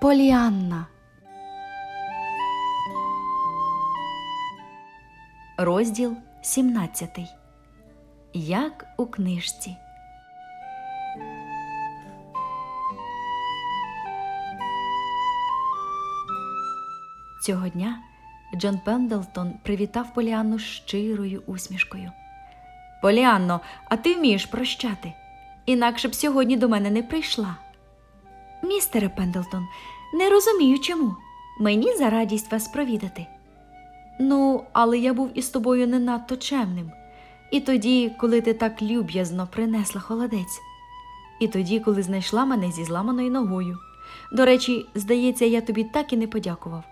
Поліанна. Розділ 17. Як у книжці. Цього дня Джон Пендлтон привітав Поліанну щирою усмішкою. Поліанно, а ти вмієш прощати? Інакше б сьогодні до мене не прийшла. Містере Пендлтон, не розумію чому. Мені за радість вас провідати. Ну, але я був із тобою не надто чемним. І тоді, коли ти так люб'язно принесла холодець, і тоді, коли знайшла мене зі зламаною ногою. До речі, здається, я тобі так і не подякував.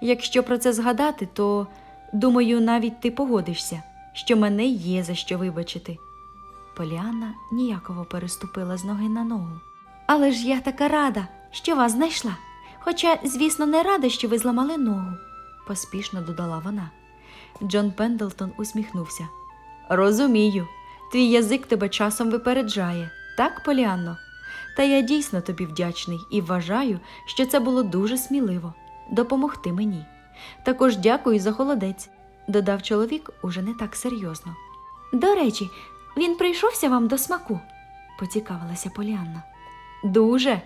Якщо про це згадати, то думаю, навіть ти погодишся, що мене є за що вибачити. Поліанна ніяково переступила з ноги на ногу. Але ж я така рада, що вас знайшла. Хоча, звісно, не рада, що ви зламали ногу, поспішно додала вона. Джон Пендлтон усміхнувся. Розумію, твій язик тебе часом випереджає, так, Поліанно? Та я дійсно тобі вдячний і вважаю, що це було дуже сміливо допомогти мені. Також дякую за холодець, додав чоловік уже не так серйозно. До речі, він прийшовся вам до смаку, поцікавилася Поліанна. Дуже.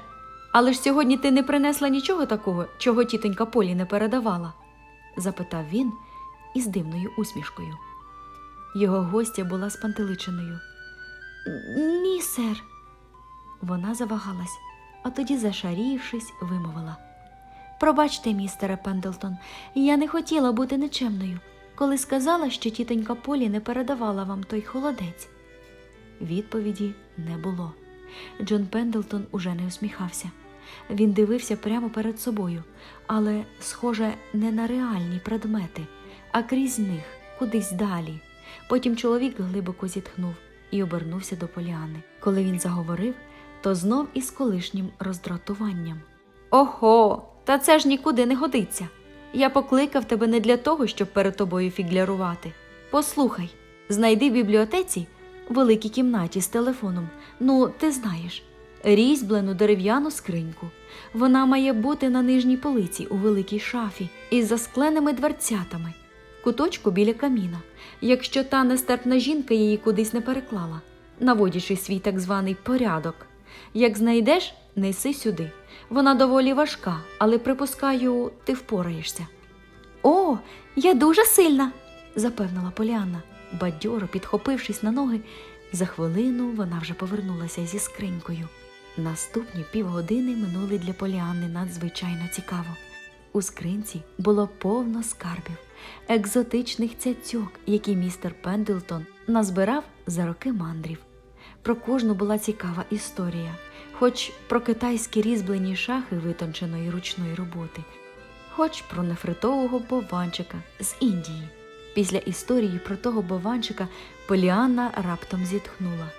Але ж сьогодні ти не принесла нічого такого, чого тітонька Полі не передавала? запитав він із дивною усмішкою. Його гостя була спантеличеною. Ні, сер. Вона завагалась, а тоді, зашарівшись, вимовила. Пробачте, містере Пендлтон, я не хотіла бути нечемною, коли сказала, що тітонька Полі не передавала вам той холодець. Відповіді не було. Джон Пендлтон уже не усміхався. Він дивився прямо перед собою, але, схоже, не на реальні предмети, а крізь них, кудись далі. Потім чоловік глибоко зітхнув і обернувся до Поліани. Коли він заговорив, то знов із колишнім роздратуванням. Ого, та це ж нікуди не годиться. Я покликав тебе не для того, щоб перед тобою фіглярувати. Послухай, знайди в бібліотеці великій кімнаті з телефоном. Ну, ти знаєш, різьблену дерев'яну скриньку. Вона має бути на нижній полиці у великій шафі із заскленими дверцятами, куточку біля каміна, якщо та нестерпна жінка її кудись не переклала, наводячи свій так званий порядок. Як знайдеш, неси сюди. Вона доволі важка, але припускаю, ти впораєшся. О, я дуже сильна, запевнила Поліанна, бадьоро підхопившись на ноги. За хвилину вона вже повернулася зі скринькою. Наступні півгодини минули для Поліанни надзвичайно цікаво. У скринці було повно скарбів, екзотичних цяцьок, які містер Пендлтон назбирав за роки мандрів. Про кожну була цікава історія, хоч про китайські різьблені шахи витонченої ручної роботи, хоч про нефритового бованчика з Індії. Після історії про того бованчика Поліанна раптом зітхнула.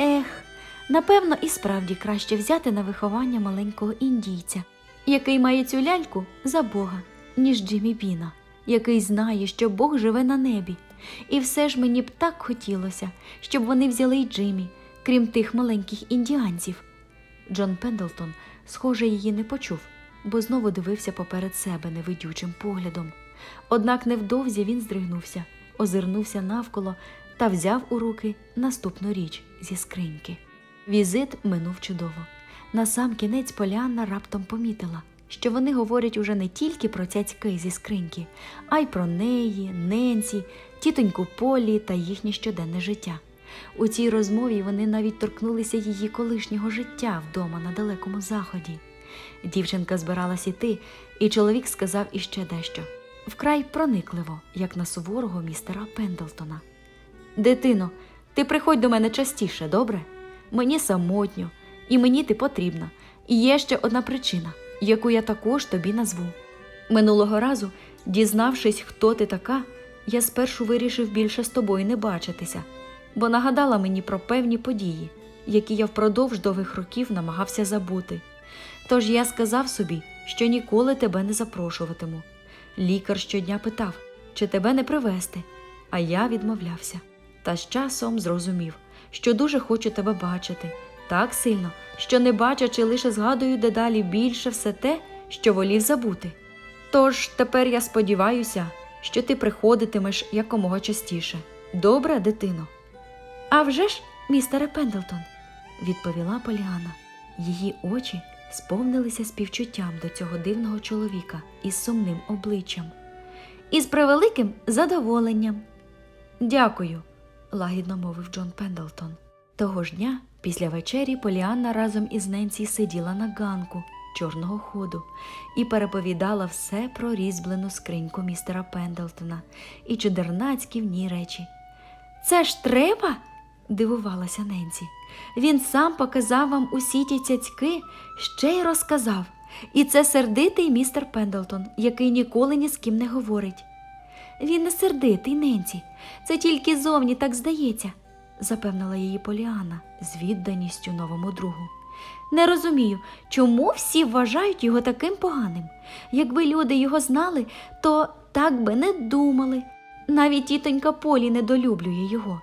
Ех, напевно, і справді краще взяти на виховання маленького індійця, який має цю ляльку за Бога, ніж Джиммі Біна, який знає, що Бог живе на небі. І все ж мені б так хотілося, щоб вони взяли й Джиммі, крім тих маленьких індіанців. Джон Пендлтон, схоже, її не почув, бо знову дивився поперед себе невидючим поглядом. Однак невдовзі він здригнувся, озирнувся навколо та взяв у руки наступну річ зі скриньки. Візит минув чудово. На сам Поліанна раптом помітила, що вони говорять уже не тільки про цяцьки зі скриньки, а й про неї, Ненсі, тітоньку Полі та їхнє щоденне життя. У цій розмові вони навіть торкнулися її колишнього життя вдома на далекому заході. Дівчинка збиралась іти, і чоловік сказав іще дещо вкрай проникливо, як на суворого містера Пендлтона. Дитино, ти приходь до мене частіше, добре? Мені самотньо, і мені ти потрібна. І є ще одна причина, яку я також тобі назву. Минулого разу, дізнавшись, хто ти така, я спершу вирішив більше з тобою не бачитися, бо нагадала мені про певні події, які я впродовж довгих років намагався забути. Тож я сказав собі, що ніколи тебе не запрошуватиму. Лікар щодня питав, чи тебе не привезти, а я відмовлявся. Та з часом зрозумів, що дуже хочу тебе бачити, Так сильно, що не бачачи, лише згадую дедалі більше все те, що волів забути. Тож тепер я сподіваюся, що ти приходитимеш якомога частіше. Добре, дитино? «А вже ж, містере Пендлтон, відповіла Поліана. Її очі сповнилися співчуттям до цього дивного чоловіка із сумним обличчям. І з превеликим задоволенням. Дякую, лагідно мовив Джон Пендлтон. Того ж дня, після вечері, Поліанна разом із Ненсі сиділа на ганку чорного ходу і переповідала все про різьблену скриньку містера Пендлтона і чудернацькі в ній речі. Це ж треба? Дивувалася Ненсі. Він сам показав вам усі ті цяцьки, ще й розказав. І це сердитий містер Пендлтон, який ніколи ні з ким не говорить. Він не сердитий, Ненсі, це тільки зовні так здається, запевнила її Поліана з відданістю новому другу. Не розумію, чому всі вважають його таким поганим. Якби люди його знали, то так би не думали. Навіть тітонька Полі недолюблює його.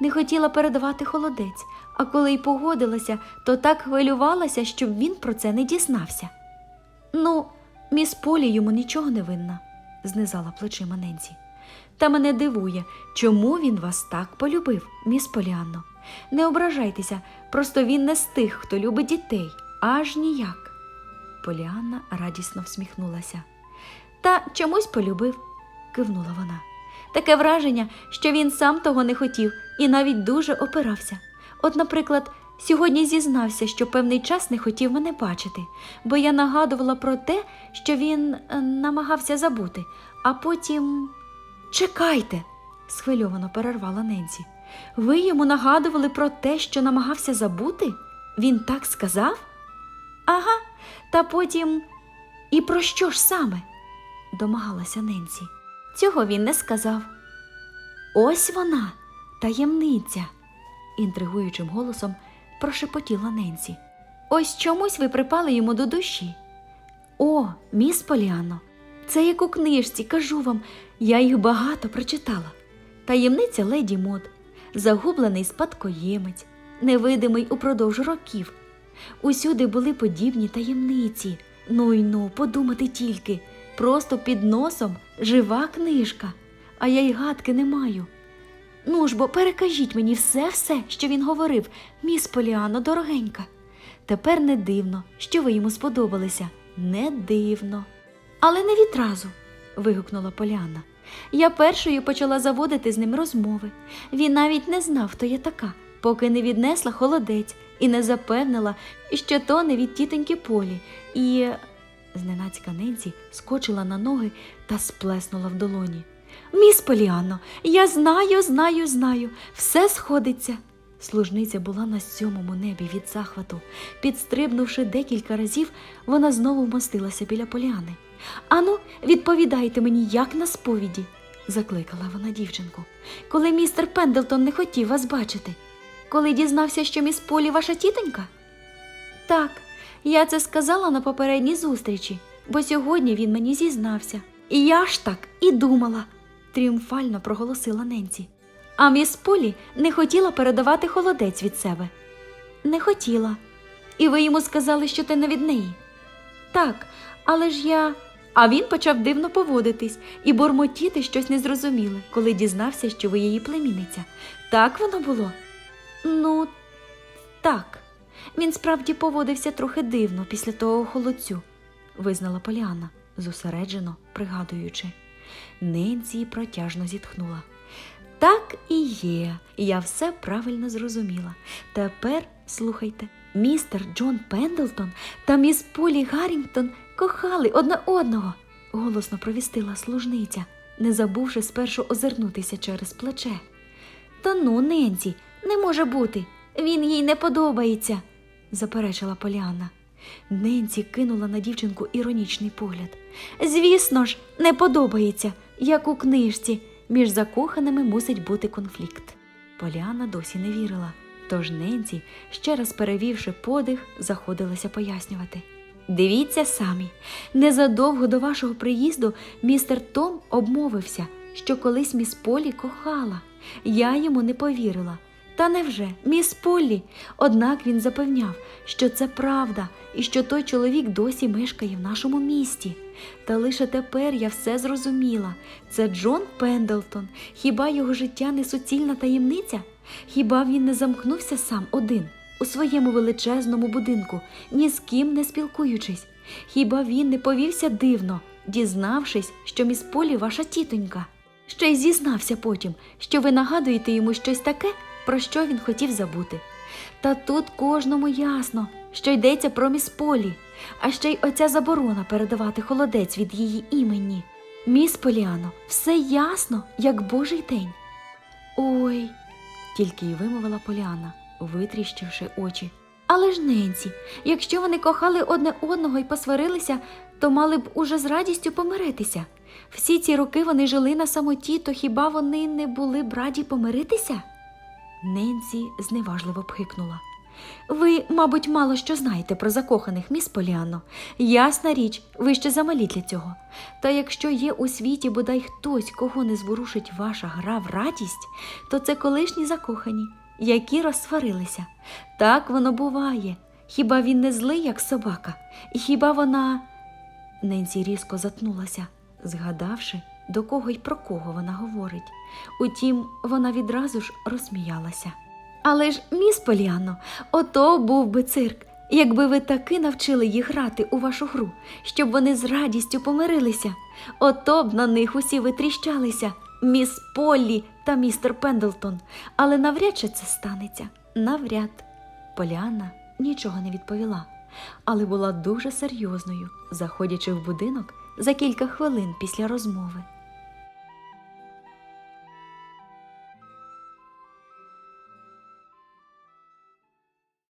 Не хотіла передавати холодець, а коли й погодилася, то так хвилювалася, щоб він про це не дізнався. Ну, міс Полі йому нічого не винна, знизала плечима Ненсі. Та мене дивує, чому він вас так полюбив, міс Поліанно. Не ображайтеся, просто він не з тих, хто любить дітей, аж ніяк. Поліанна радісно всміхнулася. Та чомусь полюбив, кивнула вона. Таке враження, що він сам того не хотів і навіть дуже опирався. От, наприклад, сьогодні зізнався, що певний час не хотів мене бачити, бо я нагадувала про те, що він е, намагався забути, а потім. Чекайте, схвильовано перервала Ненсі. Ви йому нагадували про те, що намагався забути? Він так сказав? Ага, та потім. І про що ж саме? домагалася Ненсі. Цього він не сказав. Ось вона, таємниця, інтригуючим голосом прошепотіла Ненсі. Ось чомусь ви припали йому до душі. О, міс Поліано, це як у книжці, кажу вам, я їх багато прочитала. Таємниця леді Мод, загублений спадкоємець, невидимий упродовж років. Усюди були подібні таємниці. Ну й ну, подумати тільки, просто під носом жива книжка, а я й гадки не маю. Ну ж бо перекажіть мені все-все, що він говорив, міс Поліано, дорогенька. Тепер не дивно, що ви йому сподобалися. Не дивно. Але не відразу, вигукнула Поліанна. Я першою почала заводити з ним розмови. Він навіть не знав, хто я така, поки не віднесла холодець і не запевнила, що то не від тітоньки Полі, і. Зненацька Ненсі скочила на ноги та сплеснула в долоні. Міс Поліанно, я знаю, знаю, знаю, все сходиться. Служниця була на сьомому небі від захвату. Підстрибнувши декілька разів, вона знову вмостилася біля поляни. Ану, відповідайте мені, як на сповіді, закликала вона дівчинку. Коли містер Пендлтон не хотів вас бачити, коли дізнався, що міс Полі ваша тітонька? Так, я це сказала на попередній зустрічі, бо сьогодні він мені зізнався. І я ж так і думала, тріумфально проголосила Ненсі. А міс Полі не хотіла передавати холодець від себе. Не хотіла. І ви йому сказали, що ти не від неї. Так, але ж я. А він почав дивно поводитись і бурмотіти щось незрозуміле, коли дізнався, що ви її племінниця. Так воно було? Ну, так. Він справді поводився трохи дивно після того холодцю, визнала Поліана, зосереджено пригадуючи. Ненсі протяжно зітхнула. Так і є, я все правильно зрозуміла. Тепер слухайте, містер Джон Пендлтон та міс Полі Гаррінгтон кохали одне одного, голосно провістила служниця, не забувши спершу озирнутися через плече. Та ну, Ненсі, не може бути. Він їй не подобається, заперечила Поліанна. Ненсі кинула на дівчинку іронічний погляд. Звісно ж, не подобається, як у книжці. Між закоханими мусить бути конфлікт. Поліана досі не вірила. Тож Ненсі, ще раз перевівши подих, заходилася пояснювати. Дивіться самі, незадовго до вашого приїзду містер Том обмовився, що колись міс Полі кохала. Я йому не повірила. Та невже, міс Поллі? Однак він запевняв, що це правда і що той чоловік досі мешкає в нашому місті. Та лише тепер я все зрозуміла. Це Джон Пендлтон. Хіба його життя не суцільна таємниця? Хіба він не замкнувся сам один у своєму величезному будинку, ні з ким не спілкуючись? Хіба він не повівся дивно, дізнавшись, що міс Полі ваша тітонька? Ще й зізнався потім, що ви нагадуєте йому щось таке, про що він хотів забути. Та тут кожному ясно, що йдеться про міс Полі, а ще й оця заборона передавати холодець від її імені. Міс Поліано, все ясно, як божий день. Ой, тільки й вимовила Поліана, витріщивши очі. Але ж Ненсі, якщо вони кохали одне одного і посварилися, то мали б уже з радістю помиритися. Всі ці роки вони жили на самоті, то хіба вони не були б раді помиритися? Ненсі зневажливо пхикнула. Ви, мабуть, мало що знаєте про закоханих, міс Поліано. Ясна річ, ви ще замалі для цього. Та якщо є у світі бодай хтось, кого не зворушить ваша гра в радість, то це колишні закохані, які розсварилися. Так воно буває. Хіба він не злий, як собака? І хіба вона. Ненсі різко затнулася, згадавши, до кого й про кого вона говорить. Утім, вона відразу ж розсміялася. Але ж, міс Поліано, ото був би цирк, якби ви таки навчили їх грати у вашу гру, щоб вони з радістю помирилися. Ото б на них усі витріщалися, міс Поллі та містер Пендлтон. Але навряд чи це станеться. Навряд. Поліанна нічого не відповіла, але була дуже серйозною, заходячи в будинок за кілька хвилин після розмови.